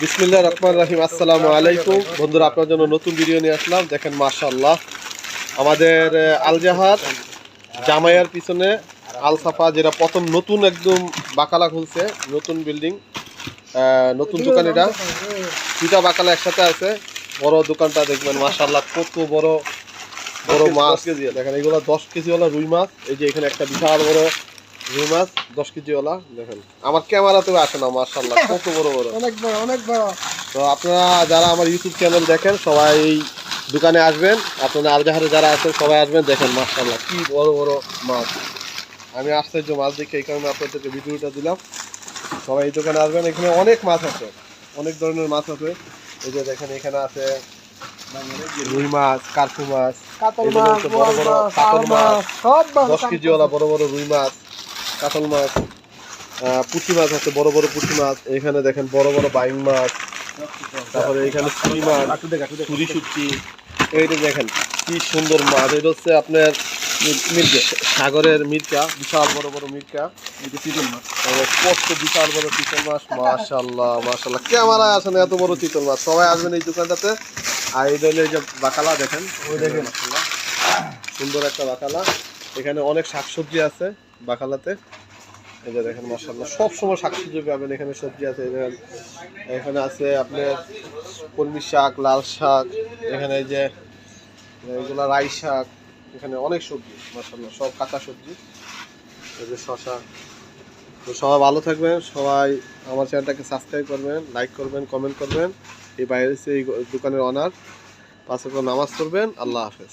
বিসমিল্লাহ রহমান রাহিম আসসালামু আলাইকুম। বন্ধুরা আপনার জন্য নতুন ভিডিও নিয়ে আসলাম। দেখেন মাশাআল্লাহ। আমাদের আলজাহার জামাইয়ার পিছনে আলসাফা যেটা প্রথম নতুন একদম বাকালা খুলছে নতুন বিল্ডিং নতুন দোকান এটা। দুটা বাকালা একসাথে আছে। বড় দোকানটা দেখবেন মাশাআল্লাহ কত বড় বড় মাছ। দেখেন এগুলো দশ কেজি ওলা রুই মাছ। এই যে এখানে একটা বিশাল বড় রুই মাছ দশ কেজি ওলা দেখেন। আমার ক্যামেরাতেও আসে না মাশাআল্লাহ কত বড় বড়। অনেক বড় অনেক বড়। তো আপনারা যারা আমার ইউটিউব চ্যানেল দেখেন সবাই দোকানে আসবেন। আপনারা আলজাহারে যারা আছেন সবাই আসবেন দেখেন মাশাআল্লাহ কি বড় বড় মাছ। আমি আশ্চর্য মাছ দেখে এই কারণে আপনাদেরকে ভিডিওটা দিলাম। সবাই এই দোকানে আসবেন এখানে অনেক মাছ আছে অনেক ধরনের মাছ আছে। এই যে দেখেন এখানে আছে রুই মাছ কার্পু মাছ কাতল মাছ বড় বড় কাতল মাছ সব মাছ দশ কেজি ওলা বড় বড় রুই মাছ। কাতল মাছ পুঁটি মাছ আছে বড় বড় পুঁটি মাছ এখানে দেখেন বড় বড় বাইং মাছ তারপরে এখানে চুরি মাছ চুরি সুটি এইটা দেখেন কি সুন্দর মাছ এটা হচ্ছে আপনার মির্কা সাগরের মির্কা বিশাল বড় বড় মির্কা কত বিশাল বড় চিতল মাছ মাশাল্লাহ মাশাল্লাহ ক্যামেরায় আসেন এত বড় চিতল মাছ সবাই আসবেন এই দোকানটাতে। আর এই হলো যে বাকালা দেখেন ওই দেখেন। সুন্দর একটা বাকালা। এখানে অনেক শাকসবজি আছে। বাকালাতে। এই যে দেখেন মাসাল্লাহ সব সময় শাকসবজি পাবেন এখানে, সবজি আছে, এখানে আছে আপনার কলমি শাক, লাল শাক, এখানে এই যে এগুলা রাই শাক, এখানে অনেক সবজি মাসাল্লাহ সব কাঁচা সবজি। এই যে শশা তো সবাই ভালো থাকবেন, সবাই আমার চ্যানেলটাকে সাবস্ক্রাইব করবেন, লাইক করবেন, কমেন্ট করবেন। এই বাইরে এই দোকানের অনার। পাশে নামাজ পড়বেন, আল্লাহ হাফেজ।